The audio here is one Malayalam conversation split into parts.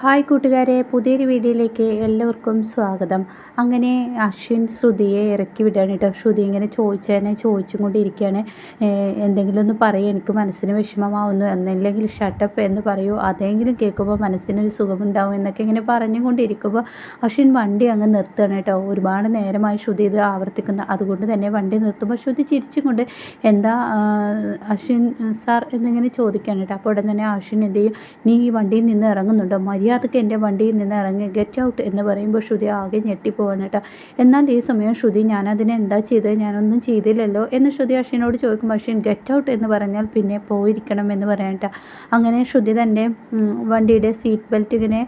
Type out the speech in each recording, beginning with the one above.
ഹായ് കൂട്ടുകാരെ പുതിയൊരു വീഡിയോയിലേക്ക് എല്ലാവർക്കും സ്വാഗതം. അങ്ങനെ അശ്വിൻ ശ്രുതിയെ ഇറക്കി വിടുകയാണ് കേട്ടോ. ശ്രുതി ഇങ്ങനെ ചോദിച്ചതിനെ ചോദിച്ചും കൊണ്ടിരിക്കുകയാണ്. എന്തെങ്കിലും ഒന്ന് പറയും എനിക്ക് മനസ്സിന് വിഷമമാവുന്നു. എന്നല്ലെങ്കിൽ ഷട്ടപ്പ് എന്ന് പറയൂ. അതെങ്കിലും കേൾക്കുമ്പോൾ മനസ്സിനൊരു സുഖമുണ്ടാവും എന്നൊക്കെ ഇങ്ങനെ പറഞ്ഞുകൊണ്ടിരിക്കുമ്പോൾ അശ്വിൻ വണ്ടി അങ്ങ് നിർത്തുകയാണ് കേട്ടോ. ഒരുപാട് നേരമായി ശ്രുതി ഇത് ആവർത്തിക്കുന്ന. അതുകൊണ്ട് തന്നെ വണ്ടി നിർത്തുമ്പോൾ ശ്രുതി ചിരിച്ചും കൊണ്ട് എന്താ അശ്വിൻ സാർ എന്നിങ്ങനെ ചോദിക്കുകയാണ് കേട്ടോ. അപ്പോൾ ഉടൻ തന്നെ അശ്വിൻ എന്ത് ചെയ്യും? നീ ഈ വണ്ടിയിൽ നിന്ന് ഇറങ്ങുന്നുണ്ടോ? മര്യാദയ്ക്ക് എന്റെ വണ്ടിയിൽ നിന്ന് ഇറങ്ങി ഗെറ്റ് ഔട്ട് എന്ന് പറയുമ്പോൾ ശ്രുതി ആകെ ഞെട്ടിപ്പോവാണ് കേട്ടോ. എന്നാൽ ഈ സമയം ശ്രുതി ഞാനതിനെ എന്താ ചെയ്തത്? ഞാനൊന്നും ചെയ്തില്ലല്ലോ? എന്ന് ശ്രുതി അശ്വിനോട് ചോദിക്കുമ്പോൾ അശ്വിൻ ഗെറ്റ് ഔട്ട് എന്ന് പറഞ്ഞാൽ പിന്നെ പോയിരിക്കണം എന്ന് പറയണ്ട അങ്ങനെ ശ്രുതി തന്റെ വണ്ടിയുടെ സീറ്റ് ബെൽറ്റ് ഇങ്ങനെ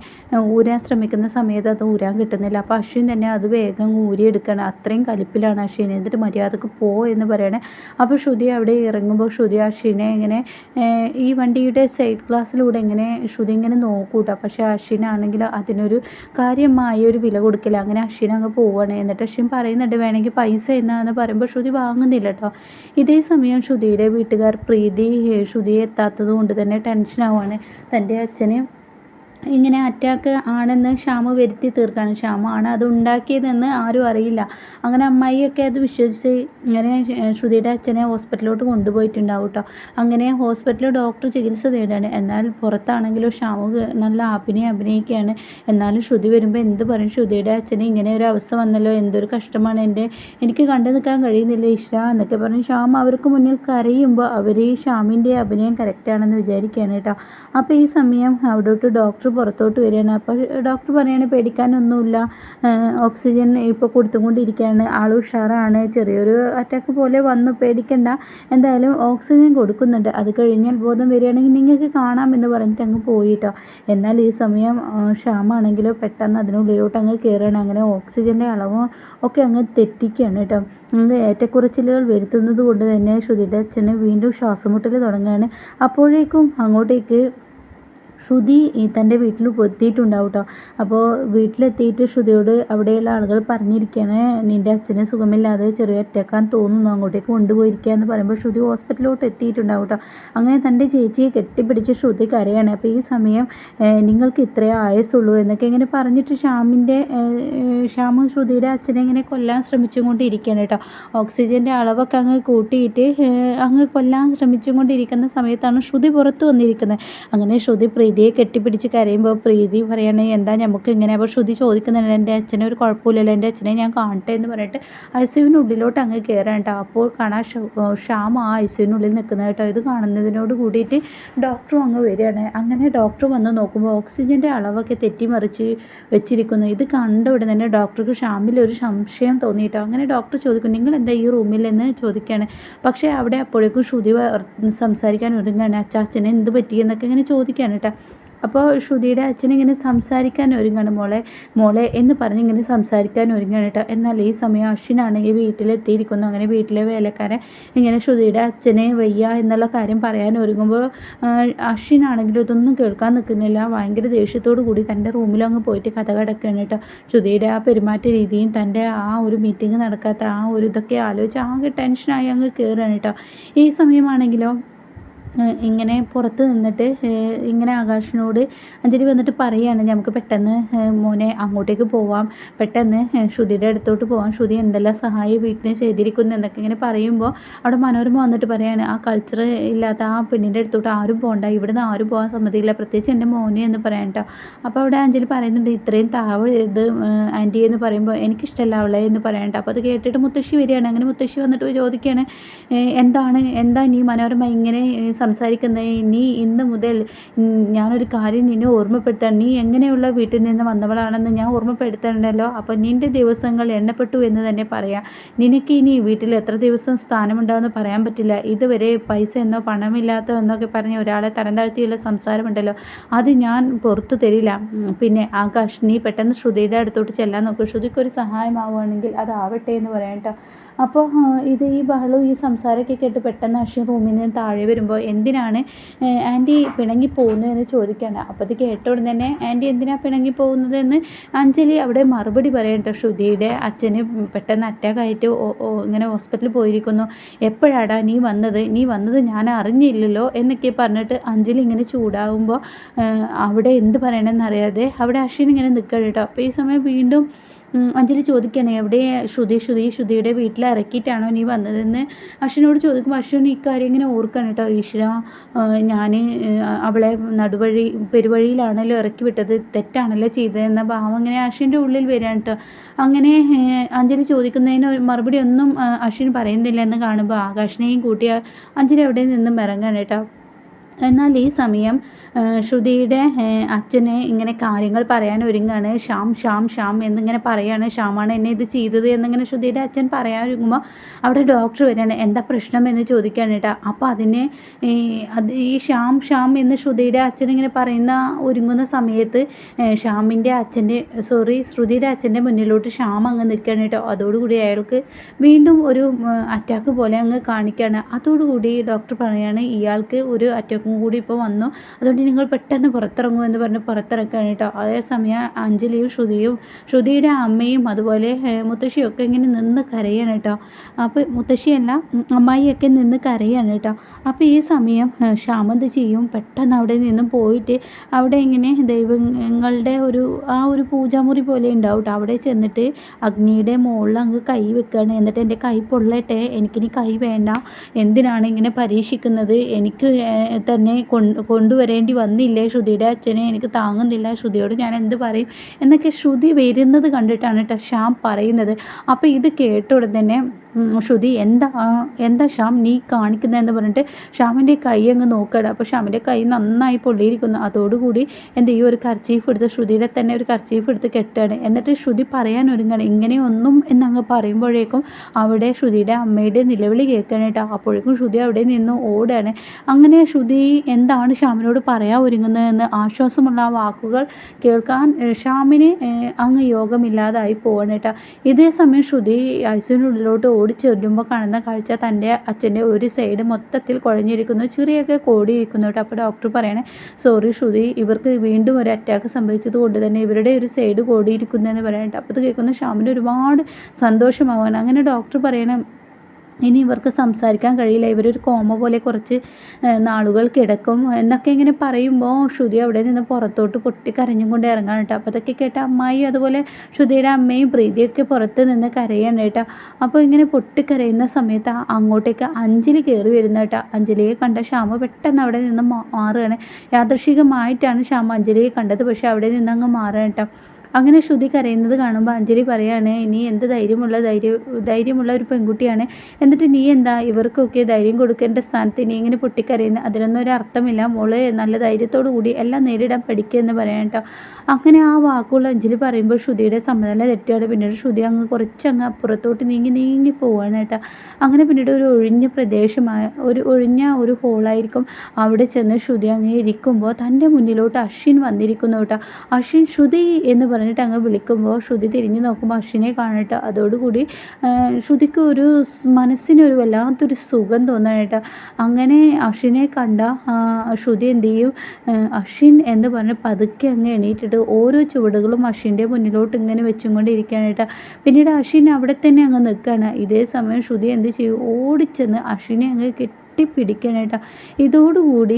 ഊരാൻ ശ്രമിക്കുന്ന സമയത്ത് അത് ഊരാൻ കിട്ടുന്നില്ല. അപ്പോൾ അശ്വിൻ തന്നെ അത് വേഗം ഊരിയെടുക്കണം അത്രയും കലിപ്പിലാണ് അശ്വിൻ എന്നിട്ട് മര്യാദയ്ക്ക് പോ എന്ന് പറയണേ. അപ്പോൾ ശ്രുതി അവിടെ ഇറങ്ങുമ്പോൾ ശ്രുതി അശ്വിനെ ഇങ്ങനെ ഈ വണ്ടിയുടെ സൈഡ് ഗ്ലാസ്സിലൂടെ ഇങ്ങനെ ശ്രുതി ഇങ്ങനെ നോക്കൂട്ടോ. പക്ഷേ അശ്വിനാണെങ്കിൽ അതിനൊരു കാര്യമായ ഒരു വില കൊടുക്കില്ല. അങ്ങനെ അശ്വിൻ അങ്ങ് പോവുകയാണ് എന്നിട്ട് അശ്വിൻ പറയുന്നുണ്ട് വേണമെങ്കിൽ പൈസ എന്നാന്ന് പറയുമ്പോൾ ശ്രുതി വാങ്ങുന്നില്ല കേട്ടോ. ഇതേ സമയം ശ്രുതിയുടെ വീട്ടുകാർ പ്രീതി ശ്രുതിയെ എത്താത്തത് കൊണ്ട് തന്നെ ടെൻഷനാവുകയാണ് തന്റെ അച്ഛന് ഇങ്ങനെ അറ്റാക്ക് ആണെന്ന് ഷാമു വരുത്തി തീർക്കാണ്. ഷ്യാമാണ് അത് ഉണ്ടാക്കിയതെന്ന് ആരും അറിയില്ല. അങ്ങനെ അമ്മായിയൊക്കെ അത് വിശ്വസിച്ച് ഇങ്ങനെ ശ്രുതിയുടെ അച്ഛനെ ഹോസ്പിറ്റലിലോട്ട് കൊണ്ടുപോയിട്ടുണ്ടാവും കേട്ടോ അങ്ങനെ ഹോസ്പിറ്റലിൽ ഡോക്ടർ ചികിത്സ തേടുകയാണ് എന്നാൽ പുറത്താണെങ്കിലും ഷാമു നല്ല ആപ്പിനെ അഭിനയിക്കുകയാണ്. എന്നാലും ശ്രുതി വരുമ്പോൾ എന്ത് പറയും? ശ്രുതിയുടെ അച്ഛന് ഇങ്ങനെ ഒരു അവസ്ഥ വന്നല്ലോ. എന്തൊരു കഷ്ടമാണ് എന്റെ. എനിക്ക് കണ്ടു നിൽക്കാൻ കഴിയുന്നില്ല ഈശ്വര എന്നൊക്കെ പറഞ്ഞ് ഷ്യാം അവർക്ക് മുന്നിൽ കരയുമ്പോൾ അവർ ഈ ഷാമിന്റെ അഭിനയം കറക്റ്റാണെന്ന് വിചാരിക്കുകയാണ് കേട്ടോ അപ്പോൾ ഈ സമയം അവിടോട്ട് ഡോക്ടർ പുറത്തോട്ട് വരികയാണ്. അപ്പോൾ ഡോക്ടർ പറയുകയാണ് പേടിക്കാനൊന്നുമില്ല. ഓക്സിജൻ ഇപ്പോൾ കൊടുത്തുകൊണ്ടിരിക്കുകയാണ്. ആൾ ഉഷാറാണ്. ചെറിയൊരു അറ്റാക്ക് പോലെ വന്നു. പേടിക്കണ്ട. എന്തായാലും ഓക്സിജൻ കൊടുക്കുന്നുണ്ട്. അത് കഴിഞ്ഞാൽ ബോധം വരികയാണെങ്കിൽ നിങ്ങൾക്ക് കാണാം എന്ന് പറഞ്ഞിട്ട് അങ്ങ് പോയിട്ടോ എന്നാൽ ഈ സമയം ക്ഷാമാണെങ്കിലോ പെട്ടെന്ന് അതിനുള്ളിലോട്ട് അങ്ങ് കയറുകയാണ് അങ്ങനെ ഓക്സിജന്റെ അളവും ഒക്കെ അങ്ങ് തെറ്റിക്കുകയാണ് കേട്ടോ ഏറ്റക്കുറച്ചിലുകൾ വരുത്തുന്നത് കൊണ്ട് തന്നെ ശ്രുതിയുടെ അച്ഛന് വീണ്ടും ശ്വാസമുട്ടൽ തുടങ്ങുകയാണ്. അപ്പോഴേക്കും അങ്ങോട്ടേക്ക് ശ്രുതി തന്റെ വീട്ടിൽ എത്തിയിട്ടുണ്ടാവും കേട്ടോ അപ്പോൾ വീട്ടിലെത്തിയിട്ട് ശ്രുതിയോട് അവിടെയുള്ള ആളുകൾ പറഞ്ഞിരിക്കുകയാണ് നിന്റെ അച്ഛന് സുഖമില്ലാതെ ചെറിയ ഒറ്റക്കാൻ തോന്നുന്നു അങ്ങോട്ടേക്ക് കൊണ്ടുപോയിരിക്കുക എന്ന് പറയുമ്പോൾ ശ്രുതി ഹോസ്പിറ്റലിലോട്ട് എത്തിയിട്ടുണ്ടാവും കേട്ടോ അങ്ങനെ തന്റെ ചേച്ചിയെ കെട്ടിപ്പിടിച്ച് ശ്രുതി കരയാണ്. അപ്പോൾ ഈ സമയം നിങ്ങൾക്ക് ഇത്രേ ആയസുള്ളൂ എന്നൊക്കെ ഇങ്ങനെ പറഞ്ഞിട്ട് ശ്യാമിന്റെ ശ്യാമും ശ്രുതിയുടെ അച്ഛനെ ഇങ്ങനെ കൊല്ലാൻ ശ്രമിച്ചുകൊണ്ടിരിക്കുകയാണ് കേട്ടോ. ഓക്സിജന്റെ അളവൊക്കെ അങ്ങ് കൂട്ടിയിട്ട് അങ്ങ് കൊല്ലാൻ ശ്രമിച്ചുകൊണ്ടിരിക്കുന്ന സമയത്താണ് ശ്രുതി പുറത്തു വന്നിരിക്കുന്നത്. അങ്ങനെ ശ്രുതി പ്രീതിയെ കെട്ടിപ്പിടിച്ച് കരയുമ്പോൾ പ്രീതി പറയണേ എന്താ നമുക്ക് ഇങ്ങനെ അപ്പോൾ ശ്രുതി ചോദിക്കുന്നുണ്ട് എന്റെ അച്ഛനെ ഒരു കുഴപ്പമില്ലല്ലോ എന്റെ അച്ഛനെ ഞാൻ കാണട്ടെ എന്ന് പറഞ്ഞിട്ട് ഐ സിയുവിനുള്ളിലോട്ട് അങ്ങ് കയറാൻ അപ്പോൾ കാണാൻ ഷ്യാം ആ ഐ സിയുവിനുള്ളിൽ നിൽക്കുന്നത് കേട്ടോ. ഇത് കാണുന്നതിനോട് കൂടിയിട്ട് ഡോക്ടറും അങ്ങ് വരികയാണ്. അങ്ങനെ ഡോക്ടർ വന്ന് നോക്കുമ്പോൾ ഓക്സിജന്റെ അളവൊക്കെ തെറ്റിമറിച്ച് വെച്ചിരിക്കുന്നു. ഇത് കണ്ട ഉടനെ തന്നെ ഡോക്ടർക്ക് ഷ്യാമിൽ ഒരു സംശയം തോന്നിയിട്ടോ അങ്ങനെ ഡോക്ടർ ചോദിക്കും നിങ്ങൾ എന്താ ഈ റൂമിൽ എന്ന് ചോദിക്കുകയാണ് പക്ഷേ അവിടെ അപ്പോഴേക്കും ശ്രുതി സംസാരിക്കാൻ ഒരുങ്ങാണ്. അച്ഛനെ എന്ത് പറ്റിയെന്നൊക്കെ ഇങ്ങനെ ചോദിക്കുകയാണ് കേട്ടോ അപ്പോൾ ശ്രുതിയുടെ അച്ഛൻ ഇങ്ങനെ സംസാരിക്കാൻ ഒരുങ്ങാണ് മോളെ മോളെ എന്ന് പറഞ്ഞ് ഇങ്ങനെ സംസാരിക്കാൻ ഒരുങ്ങാണ് കേട്ടോ. എന്നാൽ ഈ സമയം അശ്വിനാണെങ്കിൽ വീട്ടിലെത്തിയിരിക്കുന്നു. അങ്ങനെ വീട്ടിലെ വേലക്കാരൻ ഇങ്ങനെ ശ്രുതിയുടെ അച്ഛനെ വയ്യ എന്നുള്ള കാര്യം പറയാൻ ഒരുങ്ങുമ്പോൾ അശ്വിനാണെങ്കിലും ഇതൊന്നും കേൾക്കാൻ നിൽക്കുന്നില്ല. ഭയങ്കര ദേഷ്യത്തോടു കൂടി തന്റെ റൂമിൽ അങ്ങ് പോയിട്ട് കഥ കിടക്കുകയാണ് കേട്ടോ. ശ്രുതിയുടെ ആ പെരുമാറ്റ രീതിയും തന്റെ ആ ഒരു മീറ്റിംഗ് നടക്കാത്ത ആ ഒരു ഇതൊക്കെ ആലോചിച്ച് ആകെ ടെൻഷനായി അങ്ങ് കയറുകയാണ് കേട്ടോ. ഈ സമയമാണെങ്കിലോ ഇങ്ങനെ പുറത്ത് നിന്നിട്ട് ഇങ്ങനെ ആകാശിനോട് അഞ്ജലി വന്നിട്ട് പറയുകയാണ് നമുക്ക് പെട്ടെന്ന് മോനെ അങ്ങോട്ടേക്ക് പോവാം. പെട്ടെന്ന് ശ്രുതിയുടെ അടുത്തോട്ട് പോവാം. ശ്രുതി എന്തെല്ലാം സഹായം വീട്ടിന് ചെയ്തിരിക്കുന്നു എന്നൊക്കെ ഇങ്ങനെ പറയുമ്പോൾ അവിടെ മനോരമ വന്നിട്ട് പറയാണ് ആ കൾച്ചർ ഇല്ലാത്ത ആ പെണ്ണിന്റെ അടുത്തോട്ട് ആരും പോകണ്ട ഇവിടുന്ന് ആരും പോകാൻ സമ്മതിയില്ല പ്രത്യേകിച്ച് എന്റെ മോനെ എന്ന് പറയാം കേട്ടോ അപ്പോൾ അവിടെ അഞ്ജലി പറയുന്നുണ്ട് ഇത്രയും താവ് ഇത് ആന്റി എന്ന് പറയുമ്പോൾ എനിക്കിഷ്ടമല്ല അവളെ എന്ന് പറയണ്ട അപ്പോൾ അത് കേട്ടിട്ട് മുത്തശ്ശി വരികയാണ്. അങ്ങനെ മുത്തശ്ശി വന്നിട്ട് ചോദിക്കുകയാണ് എന്താണ് എന്താ നീ മനോരമ ഇങ്ങനെ സംസാരിക്കുന്നത് നീ ഇന്ന് മുതൽ ഞാനൊരു കാര്യം നിന്നെ ഓർമ്മപ്പെടുത്താൻ നീ എങ്ങനെയുള്ള വീട്ടിൽ നിന്ന് വന്നവളാണെന്ന് ഞാൻ ഓർമ്മപ്പെടുത്തണ്ടല്ലോ? അപ്പോൾ നിന്റെ ദിവസങ്ങൾ എണ്ണപ്പെട്ടു എന്ന് തന്നെ പറയാം. നിനക്ക് ഇനി വീട്ടിൽ എത്ര ദിവസം സ്ഥാനമുണ്ടാവുമെന്ന് പറയാൻ പറ്റില്ല. ഇതുവരെ പൈസ എന്നോ പണമില്ലാത്തോ എന്നൊക്കെ പറഞ്ഞ് ഒരാളെ തരം താഴ്ത്തിയുള്ള സംസാരമുണ്ടല്ലോ. അത് ഞാൻ പുറത്തു തരില്ല. പിന്നെ ആകാശ് നീ പെട്ടെന്ന് ശ്രുതിയുടെ അടുത്തോട്ട് ചെല്ലാൻ നോക്കും. ശ്രുതിക്കൊരു സഹായമാവുകയാണെങ്കിൽ അതാവട്ടെ എന്ന് പറയാം കേട്ടോ. അപ്പോൾ ഇത് ഈ ബഹളവും ഈ സംസാരമൊക്കെ കേട്ട് പെട്ടെന്ന് അശ്വിൻ റൂമിൽ നിന്ന് താഴെ വരുമ്പോൾ എന്തിനാണ് ആന്റി പിണങ്ങി പോകുന്നതെന്ന് ചോദിക്കുകയാണ് അപ്പോൾ ഇത് കേട്ട ഉടനെ തന്നെ ആന്റി എന്തിനാണ് പിണങ്ങി പോകുന്നതെന്ന്? അഞ്ജലി അവിടെ മറുപടി പറയട്ടോ ശ്രുതിയുടെ അച്ഛന് പെട്ടെന്ന് അറ്റാക്ക് ആയിട്ട് ഇങ്ങനെ ഹോസ്പിറ്റലിൽ പോയിരിക്കുന്നു. എപ്പോഴാടാ നീ വന്നത്? നീ വന്നത് ഞാൻ അറിഞ്ഞില്ലല്ലോ എന്നൊക്കെ പറഞ്ഞിട്ട് അഞ്ജലി ഇങ്ങനെ ചൂടാകുമ്പോൾ അവിടെ എന്ത് പറയണമെന്നറിയാതെ അവിടെ അശ്വിൻ ഇങ്ങനെ നിൽക്കണം കേട്ടോ അപ്പോൾ ഈ സമയം വീണ്ടും അഞ്ജലി ചോദിക്കുകയാണ് എവിടെ ശ്രുതി? ശ്രുതി ശ്രുതിയുടെ വീട്ടിൽ ഇറക്കിയിട്ടാണോ നീ വന്നതെന്ന്? അശ്വിനോട് ചോദിക്കുമ്പോൾ അശ്വിൻ ഇക്കാര്യം ഇങ്ങനെ ഓർക്കണം കേട്ടോ ഈശ്വര ഞാൻ അവളെ നടുവഴി പെരുവഴിയിലാണല്ലോ ഇറക്കി വിട്ടത്. തെറ്റാണല്ലോ ചെയ്തതെന്ന ഭാവം അങ്ങനെ അശ്വിന്റെ ഉള്ളിൽ വരികയാണ് കേട്ടോ അങ്ങനെ അഞ്ജലി ചോദിക്കുന്നതിന് മറുപടി ഒന്നും അശ്വിൻ പറയുന്നില്ല എന്ന് കാണുമ്പോൾ ആകാശിനെയും കൂട്ടി അഞ്ജലി എവിടെ നിന്നും ഇറങ്ങാണ് കേട്ടോ എന്നാൽ ഈ സമയം ശ്രുതിയുടെ അച്ഛനെ ഇങ്ങനെ കാര്യങ്ങൾ പറയാൻ ഒരുങ്ങാണ്. ഷ്യാം ഷ്യാം ഷ്യാം എന്നിങ്ങനെ പറയാണ്. ഷ്യാമാണ് എന്നെ ഇത് ചെയ്തത് എന്നിങ്ങനെ ശ്രുതിയുടെ അച്ഛൻ പറയാൻ ഒരുങ്ങുമ്പോൾ അവിടെ ഡോക്ടർ വരികയാണ്. എന്താ പ്രശ്നം എന്ന് ചോദിക്കുകയാണ് കേട്ടോ. അപ്പോൾ അതിനെ അത് ഈ ഷ്യാം ഷ്യാം എന്ന് ശ്രുതിയുടെ അച്ഛൻ ഇങ്ങനെ പറയുന്ന ഒരുങ്ങുന്ന സമയത്ത് ഷ്യാമിന്റെ അച്ഛന്റെ സോറി ശ്രുതിയുടെ അച്ഛന്റെ മുന്നിലോട്ട് ഷ്യാം അങ്ങ് നിൽക്കുകയാണ് കേട്ടോ. അതോടുകൂടി അയാൾക്ക് വീണ്ടും ഒരു അറ്റാക്ക് പോലെ അങ്ങ് കാണിക്കുകയാണ്. അതോടുകൂടി ഡോക്ടർ പറയുകയാണ് ഇയാൾക്ക് ഒരു അറ്റാക്കും കൂടി ഇപ്പോൾ വന്നു. അതുകൊണ്ട് നിങ്ങൾ പെട്ടെന്ന് പുറത്തിറങ്ങൂ എന്ന് പറഞ്ഞ് പുറത്തിറക്കുകയാണ് കേട്ടോ. അതേസമയം അഞ്ജലിയും ശ്രുതിയും ശ്രുതിയുടെ അമ്മയും അതുപോലെ മുത്തശ്ശിയൊക്കെ ഇങ്ങനെ നിന്ന് കരയാണ് കേട്ടോ. അപ്പോൾ മുത്തശ്ശിയല്ല അമ്മായിയൊക്കെ നിന്ന് കരയാണ് കേട്ടോ. അപ്പോൾ ഈ സമയം ശ്യാമന്ത് ചെയ്യും പെട്ടെന്ന് അവിടെ നിന്നും പോയിട്ട് അവിടെ ഇങ്ങനെ ദൈവങ്ങളുടെ ഒരു ആ ഒരു പൂജാമുറി പോലെ ഉണ്ടാവും അവിടെ ചെന്നിട്ട് അഗ്നിയുടെ മുകളിൽ അങ്ങ് കൈ വെക്കുകയാണ് എന്നിട്ട് എന്റെ കൈ പൊള്ളട്ടെ എനിക്കിനി കൈ വേണ്ട. എന്തിനാണ് ഇങ്ങനെ പരീക്ഷിക്കുന്നത്? എനിക്ക് തന്നെ കൊണ്ടുവരേണ്ടി വന്നില്ലേ ശ്രുതിയുടെ അച്ഛനെ? എനിക്ക് താങ്ങുന്നില്ല ശ്രുതിയോട് ഞാൻ എന്ത് പറയും? എന്നൊക്കെ ശ്രുതി വരുന്നത് കണ്ടിട്ടാണ് കേട്ടോ ശ്യാം പറയുന്നത്. അപ്പോൾ ഇത് കേട്ട തന്നെ ശ്രുതി എന്താ എന്താ ശ്യാം നീ കാണിക്കുന്നതെന്ന് പറഞ്ഞിട്ട് ഷ്യാമിന്റെ കൈ അങ്ങ് നോക്കാടാ. അപ്പോൾ ഷ്യാമിന്റെ കൈ നന്നായി പൊള്ളിയിരിക്കുന്നു. അതോടുകൂടി എന്ത് ഈ ഒരു കർച്ചീഫ് എടുത്ത് ശ്രുതിയുടെ തന്നെ ഒരു കർച്ചീഫ് എടുത്ത് കെട്ടുകയാണ്. എന്നിട്ട് ശ്രുതി പറയാൻ ഒരുങ്ങണം. ഇങ്ങനെയൊന്നും എന്നങ്ങ് പറയുമ്പോഴേക്കും അവിടെ ശ്രുതിയുടെ അമ്മയുടെ നിലവിളി കേൾക്കണം അപ്പോഴേക്കും ശ്രുതി അവിടെ നിന്ന് ഓടുകയാണ്. അങ്ങനെ ശ്രുതി എന്താണ് ഷ്യാമിനോട് പറയാൻ ഒരുങ്ങുന്നതെന്ന് ആശ്വാസമുള്ള ആ വാക്കുകൾ കേൾക്കാൻ ഷ്യാമിന് അങ്ങ് യോഗമില്ലാതായി പോകണേട്ടാ ഇതേ സമയം ശ്രുതി ഐസിനുള്ളിലോട്ട് ഓടി ചെല്ലുമ്പോൾ കാണുന്ന കാഴ്ച തന്റെ അച്ഛന്റെ ഒരു സൈഡ് മൊത്തത്തിൽ കുഴഞ്ഞിരിക്കുന്നു. ചെറിയൊക്കെ കോടിയിരിക്കുന്നു കേട്ടോ. അപ്പോൾ ഡോക്ടർ പറയണേ സോറി ശ്രുതി ഇവർക്ക് വീണ്ടും ഒരു അറ്റാക്ക് സംഭവിച്ചത് കൊണ്ട് തന്നെ ഇവരുടെ ഒരു സൈഡ് കോടിയിരിക്കുന്നു എന്ന് പറയട്ടെ അപ്പോൾ ഇത് കേൾക്കുന്ന ശ്യാമിന് ഒരുപാട് സന്തോഷമാവാണ് അങ്ങനെ ഡോക്ടർ പറയണം ഇനി ഇവർക്ക് സംസാരിക്കാൻ കഴിയില്ല. ഇവരൊരു കോമ പോലെ കുറച്ച് നാളുകൾ കിടക്കും എന്നൊക്കെ ഇങ്ങനെ പറയുമ്പോൾ ശ്രുതി അവിടെ നിന്ന് പുറത്തോട്ട് പൊട്ടി കരഞ്ഞും കൊണ്ട് ഇറങ്ങാൻ കേട്ടോ. അപ്പോൾ അതൊക്കെ കേട്ട അമ്മായി അതുപോലെ ശ്രുതിയുടെ അമ്മയും പ്രീതിയൊക്കെ പുറത്ത് നിന്ന് കരയാണ് കേട്ടോ. അപ്പോൾ ഇങ്ങനെ പൊട്ടി കരയുന്ന സമയത്ത് അങ്ങോട്ടേക്ക് അഞ്ജലി കയറി വരുന്ന കേട്ടോ. അഞ്ജലിയെ കണ്ട ശ്യാമ പെട്ടെന്ന് അവിടെ നിന്ന് മാറുകയാണ്. യാദൃശികമായിട്ടാണ് ശ്യാമ അഞ്ജലിയെ കണ്ടത്. പക്ഷേ അവിടെ നിന്ന് അങ്ങ് മാറുക കേട്ടോ. അങ്ങനെ ശ്രുതി കരയുന്നത് കാണുമ്പോൾ അഞ്ജലി പറയാണ് നീ എന്ത് ധൈര്യമുള്ള ധൈര്യ ധൈര്യമുള്ള ഒരു പെൺകുട്ടിയാണ്. എന്നിട്ട് നീ എന്താ ഇവർക്കൊക്കെ ധൈര്യം കൊടുക്കേണ്ട സ്ഥാനത്ത് നീ ഇങ്ങനെ പൊട്ടിക്കരയുന്നത് അതിനൊന്നും ഒരു അർത്ഥമില്ല. മോൾ നല്ല ധൈര്യത്തോടു കൂടി എല്ലാം നേരിടാൻ പഠിക്കുക എന്ന് പറയാം കേട്ടോ അങ്ങനെ ആ വാക്കുകൾ അഞ്ജലി പറയുമ്പോൾ ശ്രുതിയുടെ സമ്മതല തെറ്റുകയാണ് പിന്നീട് ശ്രുതി അങ്ങ് കുറച്ചങ്ങ് അപ്പുറത്തോട്ട് നീങ്ങി നീങ്ങി പോവാണ് കേട്ടോ അങ്ങനെ പിന്നീട് ഒരു ഒഴിഞ്ഞ പ്രദേശമായ ഒരു ഒഴിഞ്ഞ ഒരു ഹോളായിരിക്കും അവിടെ ചെന്ന് ശ്രുതി അങ്ങ് ഇരിക്കുമ്പോൾ തന്റെ മുന്നിലോട്ട് അശ്വിൻ വന്നിരിക്കുന്നു കേട്ടോ അശ്വിൻ ശ്രുതി എന്ന് പറഞ്ഞിട്ട് അങ്ങ് വിളിക്കുമ്പോൾ ശ്രുതി തിരിഞ്ഞു നോക്കുമ്പോൾ അശ്വിനെ കാണട്ടെ. അതോടുകൂടി ശ്രുതിക്ക് ഒരു മനസ്സിനൊരു വല്ലാത്തൊരു സുഖം തോന്നാനായിട്ട്. അങ്ങനെ അശ്വിനെ കണ്ട ശ്രുതി എന്ത് ചെയ്യും? അശ്വിൻ എന്ന് പറഞ്ഞ് പതുക്കെ അങ്ങ് എണീറ്റിട്ട് ഓരോ ചുവടുകളും അശ്വിന്റെ മുന്നിലോട്ട് ഇങ്ങനെ വെച്ചും കൊണ്ടിരിക്കുകയാണ് പിന്നീട് അശ്വിൻ അവിടെ തന്നെ അങ്ങ് നിൽക്കുകയാണ്. ഇതേ സമയം ശ്രുതി എന്ത് ചെയ്യും? ഓടിച്ചെന്ന് അശ്വിനെ അങ്ങ് കിട്ടി കെട്ടിപ്പിടിക്കാനായിട്ടാണ് ഇതോടുകൂടി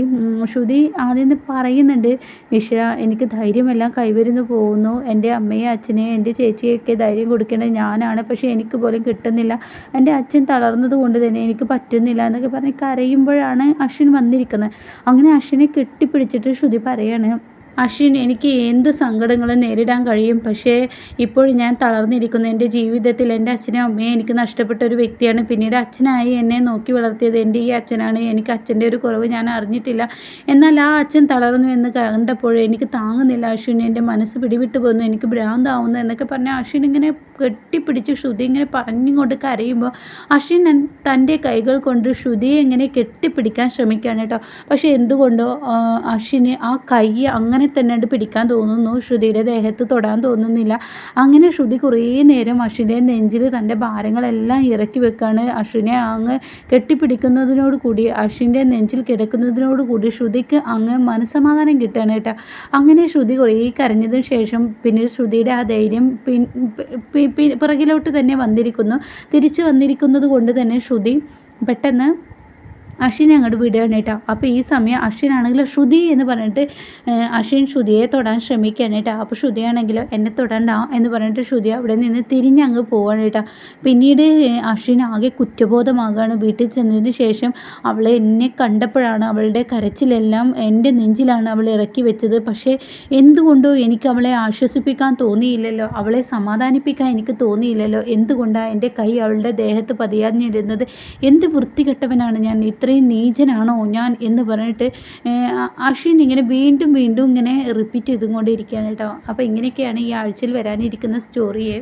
ശ്രുതി ആദ്യം പറയുന്നുണ്ട് ഇഷ എനിക്ക് ധൈര്യമെല്ലാം കൈവരുന്നു പോകുന്നു. എന്റെ അമ്മയെ അച്ഛനെ എന്റെ ചേച്ചിയൊക്കെ ധൈര്യം കൊടുക്കേണ്ടത് ഞാനാണ്. പക്ഷേ എനിക്ക് പോലും കിട്ടുന്നില്ല. എന്റെ അച്ഛൻ തളർന്നത് കൊണ്ട് തന്നെ എനിക്ക് പറ്റുന്നില്ല എന്നൊക്കെ പറഞ്ഞ് കരയുമ്പോഴാണ് അശ്വിൻ വന്നിരിക്കുന്നത്. അങ്ങനെ അശ്വിനെ കെട്ടിപ്പിടിച്ചിട്ട് ശ്രുതി പറയാണ് അശ്വിൻ എനിക്ക് എന്ത് സങ്കടങ്ങളും നേരിടാൻ കഴിയും? പക്ഷേ ഇപ്പോൾ ഞാൻ തളർന്നിരിക്കുന്നു. എന്റെ ജീവിതത്തിൽ എന്റെ അച്ഛനും അമ്മയും എനിക്ക് നഷ്ടപ്പെട്ട ഒരു വ്യക്തിയാണ്. പിന്നീട് അച്ഛനായി എന്നെ നോക്കി വളർത്തിയത് എന്റെ ഈ അച്ഛനാണ്. എനിക്ക് അച്ഛന്റെ ഒരു കുറവ് ഞാൻ അറിഞ്ഞിട്ടില്ല. എന്നാൽ ആ അച്ഛൻ തളർന്നു എന്ന് കണ്ടപ്പോൾ എനിക്ക് താങ്ങുന്നില്ല. അശ്വിൻ എന്റെ മനസ്സ് പിടിവിട്ട് പോകുന്നു എനിക്ക് ഭ്രാന്താവുന്നു എന്നൊക്കെ പറഞ്ഞാൽ അശ്വിൻ ഇങ്ങനെ കെട്ടിപ്പിടിച്ച് ശ്രുതി ഇങ്ങനെ പറഞ്ഞുകൊണ്ട് കരയുമ്പോൾ അശ്വിൻ തന്റെ കൈകൾ കൊണ്ട് ശ്രുതിയെ ഇങ്ങനെ കെട്ടിപ്പിടിക്കാൻ ശ്രമിക്കുകയാണ് കേട്ടോ. പക്ഷേ എന്തുകൊണ്ടോ അശ്വിന് ആ കൈ അങ്ങനെ അങ്ങനെ തന്നെ പിടിക്കാൻ തോന്നുന്നു. ശ്രുതിയുടെ ദേഹത്ത് തൊടാൻ തോന്നുന്നില്ല. അങ്ങനെ ശ്രുതി കുറേ നേരം അശ്വിനെ നെഞ്ചിൽ തന്റെ ഭാരങ്ങളെല്ലാം ഇറക്കി വെക്കാണ്. അശ്വിനെ അങ്ങ് കെട്ടിപ്പിടിക്കുന്നതിനോട് കൂടി അശ്വിന്റെ നെഞ്ചിൽ കിടക്കുന്നതിനോട് കൂടി ശ്രുതിക്ക് അങ്ങ് മനസ്സമാധാനം കിട്ടുകയാണ് കേട്ടോ. അങ്ങനെ ശ്രുതി കുറേ കരഞ്ഞതിന് ശേഷം പിന്നീട് ശ്രുതിയുടെ ആ ധൈര്യം പിറകിലോട്ട് തന്നെ വന്നിരിക്കുന്നു. തിരിച്ചു വന്നിരിക്കുന്നത് കൊണ്ട് തന്നെ ശ്രുതി പെട്ടെന്ന് അശ്വിനെ അങ്ങോട്ട് വിടുകയാണ് കേട്ടോ. അപ്പോൾ ഈ സമയം അശ്വിനാണെങ്കിൽ ശ്രുതി എന്ന് പറഞ്ഞിട്ട് അശ്വിൻ ശ്രുതിയെ തൊടാൻ ശ്രമിക്കുകയാണ് കേട്ടോ. അപ്പോൾ ശ്രുതിയാണെങ്കിൽ എന്നെ തൊടണ്ടാവും എന്ന് പറഞ്ഞിട്ട് ശ്രുതി അവിടെ നിന്ന് തിരിഞ്ഞ് അങ്ങ് പോവാണ് കേട്ടോ. പിന്നീട് അശ്വിൻ ആകെ കുറ്റബോധമാകുകയാണ്. വീട്ടിൽ ചെന്നതിന് ശേഷം അവൾ എന്നെ കണ്ടപ്പോഴാണ് അവളുടെ കരച്ചിലെല്ലാം എന്റെ നെഞ്ചിലാണ് അവൾ ഇറക്കി വെച്ചത്. പക്ഷേ എന്തുകൊണ്ടോ എനിക്ക് അവളെ ആശ്വസിപ്പിക്കാൻ തോന്നിയില്ലല്ലോ. അവളെ സമാധാനിപ്പിക്കാൻ എനിക്ക് തോന്നിയില്ലല്ലോ. എന്തുകൊണ്ടാണ് എന്റെ കൈ അവളുടെ ദേഹത്ത് പതിയാഞ്ഞിരുന്നത്? എന്ത് വൃത്തികെട്ടവനാണ് ഞാൻ? ഇത്ര ഇത്രയും നീചനാണോ ഞാൻ എന്ന് പറഞ്ഞിട്ട് അശ്വിൻ ഇങ്ങനെ വീണ്ടും വീണ്ടും ഇങ്ങനെ റിപ്പീറ്റ് ചെയ്തുകൊണ്ടിരിക്കുകയാണ് കേട്ടോ. അപ്പോൾ ഇങ്ങനെയൊക്കെയാണ് ഈ ആഴ്ചയിൽ വരാനിരിക്കുന്ന സ്റ്റോറിയെ